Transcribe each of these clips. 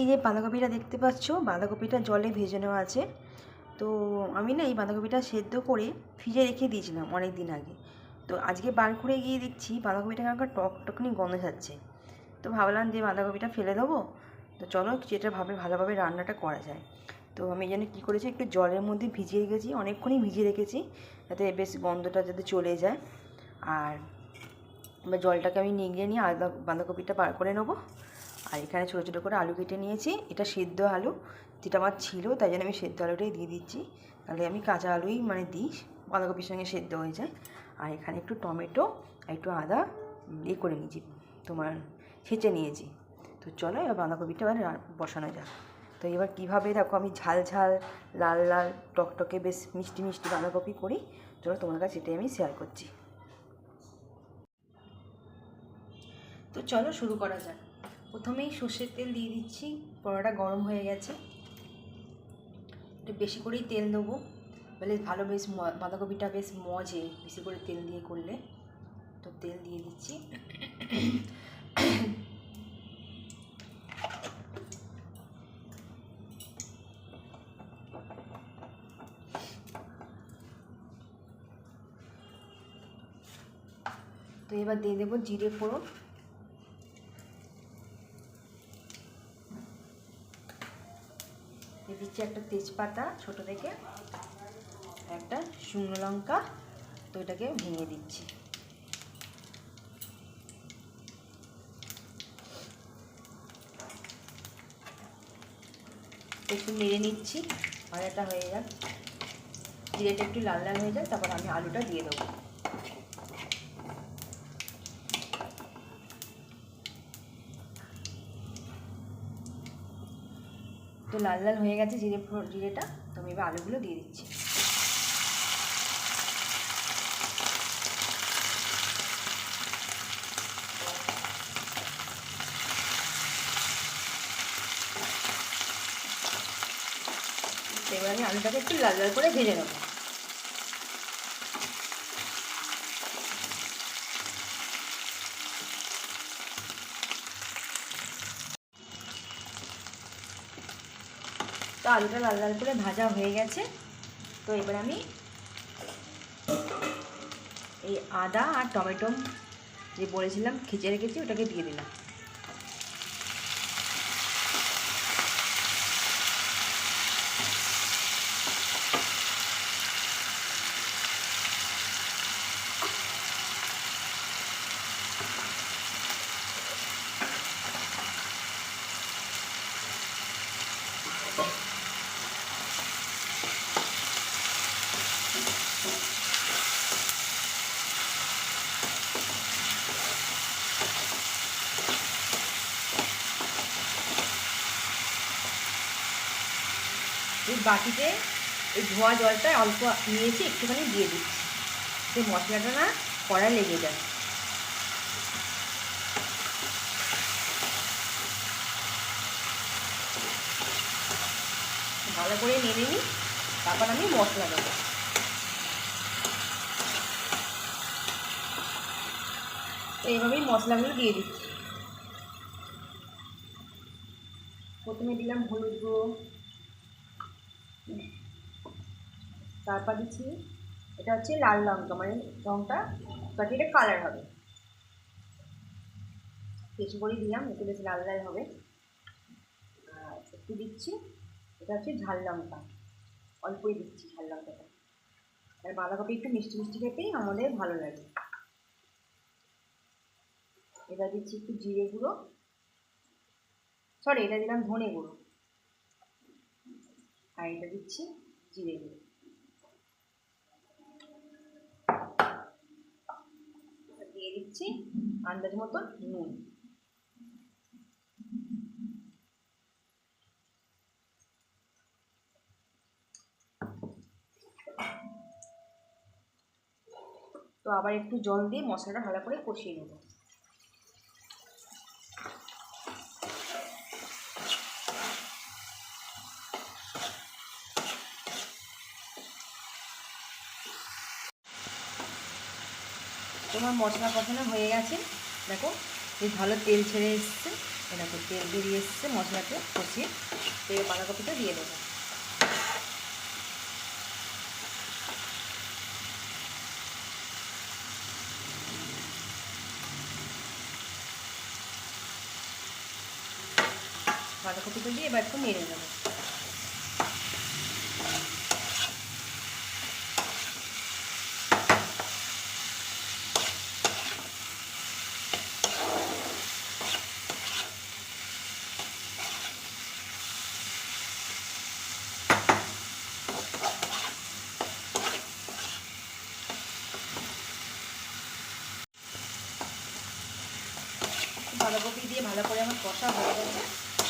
এই যে বাঁধাকপিটা দেখতে পাচ্ছ, বাঁধাকপিটা জলে ভেজে নেওয়া আছে। তো আমি না এই বাঁধাকপিটা সেদ্ধ করে ফ্রিজে রেখে দিয়েছিলাম অনেক দিন আগে। তো আজকে বার করে গিয়ে দেখছি বাঁধাকপিটা কেমন টক টকনি গন্ধ যাচ্ছে। তো ভাবলাম যে বাঁধাকপিটা ফেলে দেবো। তো চলো যেটা ভাবে ভালোভাবে রান্নাটা করা যায়। তো আমি জন্য কী করেছি, একটু জলের মধ্যে ভিজিয়ে রেখেছি, অনেকক্ষণই ভিজিয়ে রেখেছি, যাতে বেশ গন্ধটা যাতে চলে যায়। আর এবার জলটাকে আমি নিগড়ে নিয়ে আদা বাঁধাকপিটা বার করে নেব। আর এখানে ছোটো ছোটো করে আলু কেটে নিয়েছি। এটা সেদ্ধ আলু, যেটা আমার ছিল, তাই জন্য আমি সেদ্ধ আলুটাই দিয়ে দিচ্ছি। তাহলে আমি কাঁচা আলুই মানে দিই, বাঁধাকপির সঙ্গে সেদ্ধ হয়ে যায়। আর এখানে একটু টমেটো আর একটু আদা ইয়ে করে নিয়েছি, তোমার ছেঁচে নিয়েছি। তো চলো এবার বাঁধাকপিটা রা- বসানো যাক। তো এবার কীভাবে দেখো আমি ঝাল ঝাল, লাল লাল, টকটকে বেশ মিষ্টি মিষ্টি বাঁধাকপি করি, চলো তোমার কাছে এটাই আমি শেয়ার করছি। তো চলো শুরু করা যাক। প্রথমেই সর্ষের তেল দিয়ে দিচ্ছি কড়াটা গরম হয়ে গেছে। একটু বেশি করেই তেল দেবো। বলে ভালো বেশ বাঁধাকপিটা বেশ মজে, বেশি করে তেল দিয়ে করলে। তো তেল দিয়ে দিচ্ছি। তো এবার দিয়ে দেবো জিরে ফোড়ন। দিচ্ছি একটা তেজপাতা ছোট থেকে, একটা শুকনো লঙ্কা, তো এটাকে ভেঙে দিচ্ছি। একটু নেড়ে নিচ্ছি ভাজাটা হয়ে যাক। জিরেটা একটু লাল লাল হয়ে যাক, তারপর আমি আলুটা দিয়ে দেবো। তো লাল লাল হয়ে গেছে জিরে জিরেটা, তো আমি এবার আলুগুলো দিয়ে দিচ্ছি। এবার আমি আলুটাকে একটু লাল লাল করে ভেজে নেব। তো আলুটা লাল লাল করে ভাজা হয়ে গেছে। তো এবার আমি এই আদা আর টমেটো যে বলেছিলাম, খিচে রেখেছি, ওটাকে দিয়ে দিলাম। বাটিতে এই ধোয়া জলটা অল্প নিয়েছি, একটুখানি দিয়ে দিচ্ছি। সেই মশলাটা না কড়ায় লেগে যায় ভালো করে নেড়ে নিই, তারপর আমি মশলা দেবো। এইভাবেই মশলাগুলো দিয়ে দিচ্ছি। প্রথমে দিলাম হলুদ গুঁড়ো। তারপর দিচ্ছি, এটা হচ্ছে লাল লঙ্কা মানে লঙ্কা তাতে এটা কালার হবে। বেশি করেই দিলাম একটু বেশি লাল লাল হবে। একটু দিচ্ছি, এটা হচ্ছে ঝাল লঙ্কা। অল্পই দিচ্ছি ঝাল লঙ্কাটা। আর বাঁধাকপি একটু মিষ্টি মিষ্টি খেতেই আমাদের ভালো লাগে। এবার দিচ্ছি একটু জিরে গুঁড়ো। সরি এটা দিলাম ধনে গুঁড়ো। আর এটা দিচ্ছি জিরে গুঁড়ো আর দিয়ে দিচ্ছি আন্দাজ মতন নুন। তো আবার একটু জল দিয়ে মশলাটা ভালো করে কষিয়ে নেব। তোমার মশলা কষানো হয়ে গেছে। দেখো, বেশ ভালো তেল ছেড়ে এসছে। এরকম তেল বেরিয়ে এসছে, মশলাতে কষিয়ে। তো বাঁধাকপিটা দিয়ে দেবো। বাঁধাকপিটা দিয়ে এবার একটু নেড়ে নেব বাঁধাকপি দিয়ে ভালো করে আমার কষা হয়ে গেছে।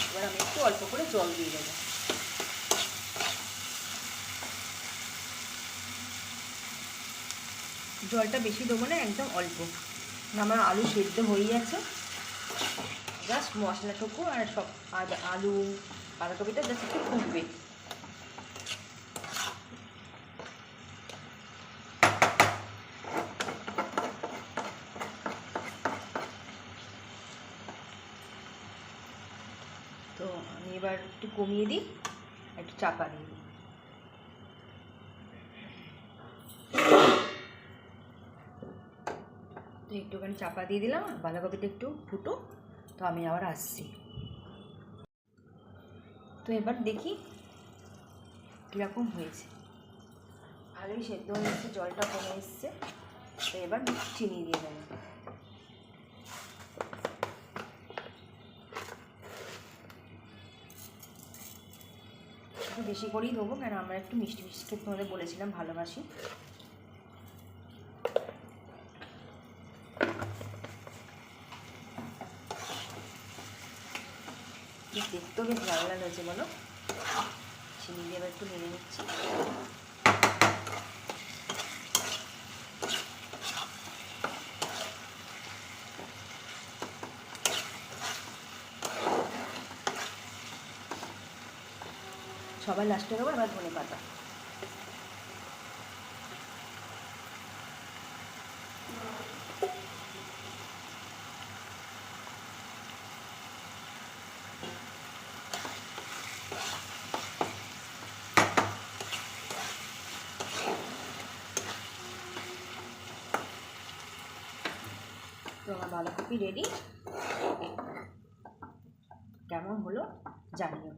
এবার আমি একটু অল্প করে জল দিয়ে দেবো। জলটা বেশি দেবো না, একদম অল্প। আমার আলু সেদ্ধ হয়ে গেছে। জাস্ট মশলাটুকু আর সব আলু, বাঁধাকপিটা জাস্ট একটু ফুটবে তো আমি এবার একটু কমিয়ে দিই, একটু চাপা দিয়ে দিই। তো একটুখানি চাপা দিয়ে দিলাম বাঁধাকপিটা একটু ফুটো, তো আমি আবার আসছি। তো এবার দেখি কীরকম হয়েছে। ভালোই সেদ্ধ হয়ে জলটা কমে এসছে, তো এবার চিনি দিয়ে দেবো। বেশি করেই দেবো কেন আমরা একটু মিষ্টি মিষ্টি খেতে তোমাদের বলেছিলাম, ভালোবাসি। দেখতেও বেশ ভালো লাগছে বলো? চিনি দিয়ে এবার একটু নেড়ে নিচ্ছি। সবার লাস্টে দেবো এবার ধনে পাতা। বাঁধাকপি রেডি কেমন হলো জানিও।